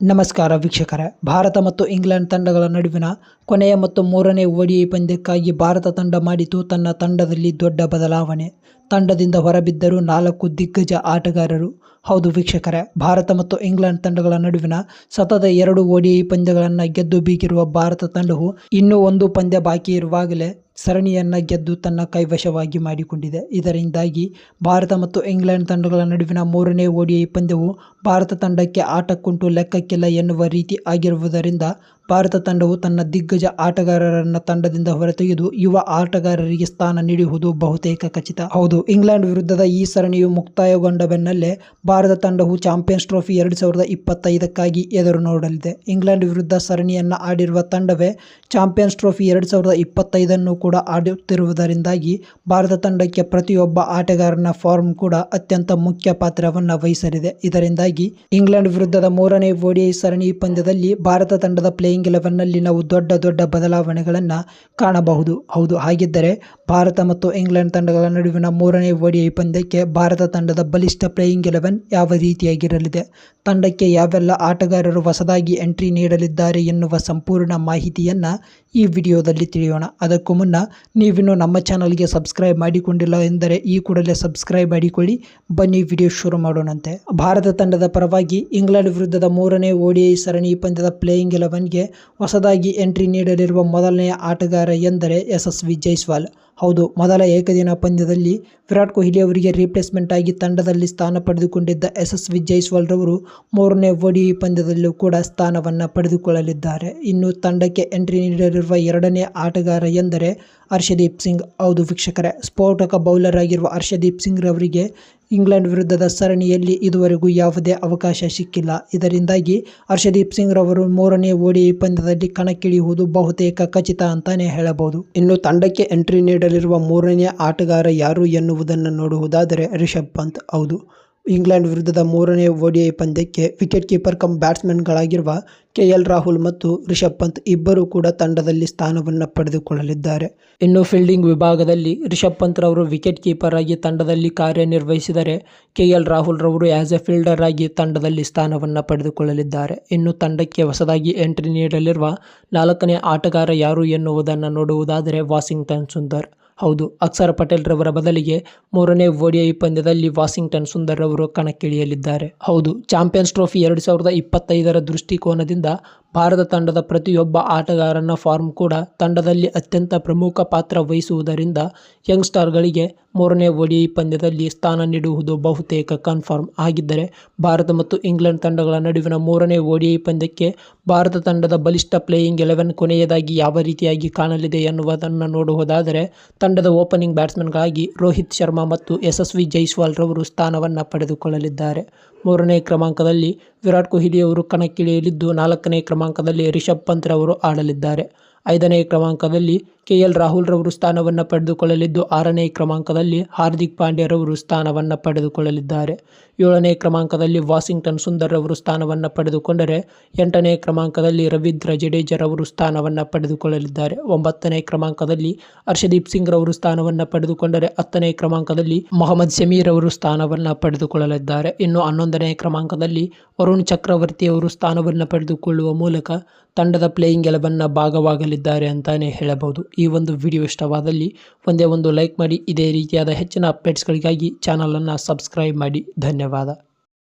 ನಮಸ್ಕಾರ ವೀಕ್ಷಕರೇ. ಭಾರತ ಮತ್ತು ಇಂಗ್ಲೆಂಡ್ ತಂಡಗಳ ನಡುವಿನ ಕೊನೆಯ ಮತ್ತು ಮೂರನೇ ಓಡಿಐ ಪಂದ್ಯಕ್ಕಾಗಿ ಭಾರತ ತಂಡ ಮಾಡಿತು ತನ್ನ ತಂಡದಲ್ಲಿ ದೊಡ್ಡ ಬದಲಾವಣೆ. ತಂಡದಿಂದ ಹೊರಬಿದ್ದರು ನಾಲ್ಕು ದಿಗ್ಗಜ ಆಟಗಾರರು. ಹೌದು ವೀಕ್ಷಕರೇ, ಭಾರತ ಮತ್ತು ಇಂಗ್ಲೆಂಡ್ ತಂಡಗಳ ನಡುವಿನ ಸತತ ಎರಡು ಓಡಿಐ ಪಂದ್ಯಗಳನ್ನು ಗೆದ್ದು ಬೀಗಿರುವ ಭಾರತ ತಂಡವು ಇನ್ನೂ ಒಂದು ಪಂದ್ಯ ಬಾಕಿ ಇರುವಾಗಲೇ ಸರಣಿಯನ್ನ ಗೆದ್ದು ತನ್ನ ಕೈವಶವಾಗಿ ಮಾಡಿಕೊಂಡಿದೆ. ಇದರಿಂದಾಗಿ ಭಾರತ ಮತ್ತು ಇಂಗ್ಲೆಂಡ್ ತಂಡಗಳ ನಡುವಿನ ಮೂರನೇ ಓಡಿಐ ಪಂದ್ಯವು ಭಾರತ ತಂಡಕ್ಕೆ ಆಟಕ್ಕುಂಟು ಲೆಕ್ಕಕ್ಕಿಲ್ಲ ಎನ್ನುವ ರೀತಿ ಆಗಿರುವುದರಿಂದ ಭಾರತ ತಂಡವು ತನ್ನ ದಿಗ್ಗಜ ಆಟಗಾರರನ್ನ ತಂಡದಿಂದ ಹೊರತೆಗೆದು ಯುವ ಆಟಗಾರರಿಗೆ ಸ್ಥಾನ ನೀಡುವುದು ಬಹುತೇಕ ಖಚಿತ. ಹೌದು, ಇಂಗ್ಲೆಂಡ್ ವಿರುದ್ಧದ ಈ ಸರಣಿಯು ಮುಕ್ತಾಯಗೊಂಡ ಬೆನ್ನಲ್ಲೇ ಭಾರತ ತಂಡವು ಚಾಂಪಿಯನ್ಸ್ ಟ್ರೋಫಿ ಎರಡು ಸಾವಿರದ ಇಪ್ಪತ್ತೈದಕ್ಕಾಗಿ ಎದುರು ನೋಡಲಿದೆ. ಇಂಗ್ಲೆಂಡ್ ವಿರುದ್ಧ ಸರಣಿಯನ್ನ ಆಡಿರುವ ತಂಡವೇ ಚಾಂಪಿಯನ್ಸ್ ಟ್ರೋಫಿ ಎರಡು ಸಾವಿರದ ಇಪ್ಪತ್ತೈದನ್ನು ಕೂಡ ಆಡುತ್ತಿರುವುದರಿಂದಾಗಿ ಭಾರತ ತಂಡಕ್ಕೆ ಪ್ರತಿಯೊಬ್ಬ ಆಟಗಾರನ ಫಾರ್ಮ್ ಕೂಡ ಅತ್ಯಂತ ಮುಖ್ಯ ಪಾತ್ರವನ್ನು ವಹಿಸಲಿದೆ. ಇದರಿಂದಾಗಿ ಇಂಗ್ಲೆಂಡ್ ವಿರುದ್ಧದ ಮೂರನೇ ಓಡಿಐ ಸರಣಿ ಪಂದ್ಯದಲ್ಲಿ ಭಾರತ ತಂಡದ ಪ್ಲೇಯಿಂಗ್ ನಲ್ಲಿ ನಾವು ದೊಡ್ಡ ದೊಡ್ಡ ಬದಲಾವಣೆಗಳನ್ನು ಕಾಣಬಹುದು. ಹೌದು, ಹಾಗಿದ್ದರೆ ಭಾರತ ಮತ್ತು ಇಂಗ್ಲೆಂಡ್ ತಂಡಗಳ ನಡುವಿನ ಮೂರನೇ ಓಡಿಐ ಪಂದ್ಯಕ್ಕೆ ಭಾರತ ತಂಡದ ಬಲಿಷ್ಠ ಪ್ಲೇಯಿಂಗ್ ಎಲೆವೆನ್ ಯಾವ ರೀತಿಯಾಗಿರಲಿದೆ? ತಂಡಕ್ಕೆ ಯಾವೆಲ್ಲ ಆಟಗಾರರು ಹೊಸದಾಗಿ ಎಂಟ್ರಿ ನೀಡಲಿದ್ದಾರೆ ಎನ್ನುವ ಸಂಪೂರ್ಣ ಮಾಹಿತಿಯನ್ನು ಈ ವಿಡಿಯೋದಲ್ಲಿ ತಿಳಿಯೋಣ. ಅದಕ್ಕೂ ಮುನ್ನ ನೀವಿನ್ನೂ ನಮ್ಮ ಚಾನಲ್ಗೆ ಸಬ್ಸ್ಕ್ರೈಬ್ ಮಾಡಿಕೊಂಡಿಲ್ಲ ಎಂದರೆ ಈ ಕೂಡಲೇ ಸಬ್ಸ್ಕ್ರೈಬ್ ಮಾಡಿಕೊಳ್ಳಿ. ಬನ್ನಿ ವಿಡಿಯೋ ಶುರು ಮಾಡೋಣಂತೆ. ಭಾರತ ತಂಡದ ಪರವಾಗಿ ಇಂಗ್ಲೆಂಡ್ ವಿರುದ್ಧದ ಮೂರನೇ ಓಡಿಐ ಸರಣಿ ಪಂದ್ಯದ ಪ್ಲೇಯಿಂಗ್ ಇಲೆವನ್ಗೆ ಹೊಸದಾಗಿ ಎಂಟ್ರಿ ನೀಡಲಿರುವ ಮೊದಲನೆಯ ಆಟಗಾರ ಎಂದರೆ ಯಶಸ್ವಿ ಜೈಸ್ವಾಲ್. ಹೌದು, ಮೊದಲ ಏಕದಿನ ಪಂದ್ಯದಲ್ಲಿ ವಿರಾಟ್ ಕೊಹ್ಲಿ ಅವರಿಗೆ ರಿಪ್ಲೇಸ್ಮೆಂಟ್ ಆಗಿ ತಂಡದಲ್ಲಿ ಸ್ಥಾನ ಪಡೆದುಕೊಂಡಿದ್ದ ಯಶಸ್ವಿ ಜೈಸ್ವಾಲ್ ರವರು ಮೂರನೇ ಓಡಿಐ ಪಂದ್ಯದಲ್ಲೂ ಕೂಡ ಸ್ಥಾನವನ್ನು ಪಡೆದುಕೊಳ್ಳಲಿದ್ದಾರೆ. ಇನ್ನು ತಂಡಕ್ಕೆ ಎಂಟ್ರಿ ನೀಡಲಿರುವ ಎರಡನೇ ಆಟಗಾರ ಎಂದರೆ ಹರ್ಷದೀಪ್ ಸಿಂಗ್. ಹೌದು ವೀಕ್ಷಕರೇ, ಸ್ಫೋಟಕ ಬೌಲರ್ ಆಗಿರುವ ಹರ್ಷದೀಪ್ ಸಿಂಗ್ ರವರಿಗೆ ಇಂಗ್ಲೆಂಡ್ ವಿರುದ್ಧದ ಸರಣಿಯಲ್ಲಿ ಇದುವರೆಗೂ ಯಾವುದೇ ಅವಕಾಶ ಸಿಕ್ಕಿಲ್ಲ. ಇದರಿಂದಾಗಿ ಹರ್ಷದೀಪ್ ಸಿಂಗ್ ರವರು ಮೂರನೇ ಓಡಿ ಪಂದ್ಯದಲ್ಲಿ ಕಣಕ್ಕಿಳಿಯುವುದು ಬಹುತೇಕ ಖಚಿತ ಅಂತಾನೆ ಹೇಳಬಹುದು. ಇನ್ನು ತಂಡಕ್ಕೆ ಎಂಟ್ರಿ ನೀಡಲಿರುವ ಮೂರನೇ ಆಟಗಾರ ಯಾರು ಎನ್ನುವುದನ್ನು ನೋಡುವುದಾದರೆ ರಿಷಬ್ ಪಂತ್. ಹೌದು ಇಂಗ್ಲೆಂಡ್ ವಿರುದ್ಧದ ಮೂರನೇ ಓಡಿಐ ಪಂದ್ಯಕ್ಕೆ ವಿಕೆಟ್ ಕೀಪರ್ ಕಮ್ ಬ್ಯಾಟ್ಸ್ಮನ್ಗಳಾಗಿರುವ ಕೆ ಎಲ್ ರಾಹುಲ್ ಮತ್ತು ರಿಷಬ್ ಪಂತ್ ಇಬ್ಬರೂ ಕೂಡ ತಂಡದಲ್ಲಿ ಸ್ಥಾನವನ್ನು ಪಡೆದುಕೊಳ್ಳಲಿದ್ದಾರೆ. ಇನ್ನು ಫೀಲ್ಡಿಂಗ್ ವಿಭಾಗದಲ್ಲಿ ರಿಷಬ್ ಪಂತ್ ರವರು ವಿಕೆಟ್ ಕೀಪರ್ ಆಗಿ ತಂಡದಲ್ಲಿ ಕಾರ್ಯನಿರ್ವಹಿಸಿದರೆ ಕೆ ಎಲ್ ರಾಹುಲ್ ರವರು ಆಸ್ ಎ ಫೀಲ್ಡರ್ ಆಗಿ ತಂಡದಲ್ಲಿ ಸ್ಥಾನವನ್ನು ಪಡೆದುಕೊಳ್ಳಲಿದ್ದಾರೆ. ಇನ್ನು ತಂಡಕ್ಕೆ ಹೊಸದಾಗಿ ಎಂಟ್ರಿ ನೀಡಲಿರುವ ನಾಲ್ಕನೇ ಆಟಗಾರ ಯಾರು ಎನ್ನುವುದನ್ನು ನೋಡುವುದಾದರೆ ವಾಷಿಂಗ್ಟನ್ ಸುಂದರ್. ಹೌದು ಅಕ್ಷರ್ ಪಟೇಲ್ ರವರ ಬದಲಿಗೆ ಮೂರನೇ ಓಡಿಐ ಪಂದ್ಯದಲ್ಲಿ ವಾಷಿಂಗ್ಟನ್ ಸುಂದರ್ ಅವರು ಕಣಕ್ಕಿಳಿಯಲಿದ್ದಾರೆ. ಹೌದು, ಚಾಂಪಿಯನ್ಸ್ ಟ್ರೋಫಿ ಎರಡು ಸಾವಿರದ ಇಪ್ಪತ್ತೈದರ ದೃಷ್ಟಿಕೋನದಿಂದ ಭಾರತ ತಂಡದ ಪ್ರತಿಯೊಬ್ಬ ಆಟಗಾರನ ಫಾರ್ಮ್ ಕೂಡ ತಂಡದಲ್ಲಿ ಅತ್ಯಂತ ಪ್ರಮುಖ ಪಾತ್ರ ವಹಿಸುವುದರಿಂದ ಯಂಗ್ಸ್ಟಾರ್ಗಳಿಗೆ ಮೂರನೇ ಓಡಿಐ ಪಂದ್ಯದಲ್ಲಿ ಸ್ಥಾನ ನೀಡುವುದು ಬಹುತೇಕ ಕನ್ಫರ್ಮ್ ಆಗಿದ್ದರೆ, ಭಾರತ ಮತ್ತು ಇಂಗ್ಲೆಂಡ್ ತಂಡಗಳ ನಡುವಿನ ಮೂರನೇ ಓಡಿಐ ಪಂದ್ಯಕ್ಕೆ ಭಾರತ ತಂಡದ ಬಲಿಷ್ಠ ಪ್ಲೇಯಿಂಗ್ ಎಲೆವೆನ್ ಕೊನೆಯದಾಗಿ ಯಾವ ರೀತಿಯಾಗಿ ಕಾಣಲಿದೆ ಎನ್ನುವುದನ್ನು ನೋಡುವುದಾದರೆ ತಂಡದ ಓಪನಿಂಗ್ ಬ್ಯಾಟ್ಸ್ಮನ್ಗಳಾಗಿ ರೋಹಿತ್ ಶರ್ಮಾ ಮತ್ತು ಯಶಸ್ವಿ ಜೈಸ್ವಾಲ್ ರವರು ಸ್ಥಾನವನ್ನು ಪಡೆದುಕೊಳ್ಳಲಿದ್ದಾರೆ. ಮೂರನೇ ಕ್ರಮಾಂಕದಲ್ಲಿ ವಿರಾಟ್ ಕೊಹ್ಲಿ ಅವರು ಕಣಕ್ಕಿಳಿಯಲಿದ್ದು ನಾಲ್ಕನೇ ಕ್ರಮಾಂಕದಲ್ಲಿ ರಿಷಬ್ ಪಂತ್ ರವರು ಆಡಲಿದ್ದಾರೆ. ಐದನೇ ಕ್ರಮಾಂಕದಲ್ಲಿ ಕೆ ಎಲ್ ರಾಹುಲ್ ರವರು ಸ್ಥಾನವನ್ನು ಪಡೆದುಕೊಳ್ಳಲಿದ್ದು, ಆರನೇ ಕ್ರಮಾಂಕದಲ್ಲಿ ಹಾರ್ದಿಕ್ ಪಾಂಡ್ಯರವರು ಸ್ಥಾನವನ್ನು ಪಡೆದುಕೊಳ್ಳಲಿದ್ದಾರೆ. ಏಳನೇ ಕ್ರಮಾಂಕದಲ್ಲಿ ವಾಷಿಂಗ್ಟನ್ ಸುಂದರ್ ರವರು ಸ್ಥಾನವನ್ನು ಪಡೆದುಕೊಂಡರೆ, ಎಂಟನೇ ಕ್ರಮಾಂಕದಲ್ಲಿ ರವೀಂದ್ರ ಜಡೇಜರವರು ಸ್ಥಾನವನ್ನು ಪಡೆದುಕೊಳ್ಳಲಿದ್ದಾರೆ. ಒಂಬತ್ತನೇ ಕ್ರಮಾಂಕದಲ್ಲಿ ಹರ್ಷದೀಪ್ ಸಿಂಗ್ ರವರು ಸ್ಥಾನವನ್ನು ಪಡೆದುಕೊಂಡರೆ, ಹತ್ತನೇ ಕ್ರಮಾಂಕದಲ್ಲಿ ಮೊಹಮ್ಮದ್ ಶಮೀರ್ ಅವರು ಸ್ಥಾನವನ್ನು ಪಡೆದುಕೊಳ್ಳಲಿದ್ದಾರೆ. ಇನ್ನು ಹನ್ನೊಂದನೇ ಕ್ರಮಾಂಕದಲ್ಲಿ ವರುಣ್ ಚಕ್ರವರ್ತಿ ಅವರು ಸ್ಥಾನವನ್ನು ಪಡೆದುಕೊಳ್ಳುವ ಮೂಲಕ ತಂಡದ ಪ್ಲೇಯಿಂಗ್ ಎಲೆವನ್ನ ಭಾಗವಾಗಲಿದ್ದಾರೆ ಅಂತಾನೆ ಹೇಳಬಹುದು. ಈ ಒಂದು ವಿಡಿಯೋ ಇಷ್ಟವಾದಲ್ಲಿ ಒಂದೇ ಒಂದು ಲೈಕ್ ಮಾಡಿ, ಇದೇ ರೀತಿಯಾದ ಹೆಚ್ಚಿನ ಅಪ್ಡೇಟ್ಸ್ಗಳಿಗಾಗಿ ಚಾನಲನ್ನು ಸಬ್ಸ್ಕ್ರೈಬ್ ಮಾಡಿ. ಧನ್ಯವಾದ.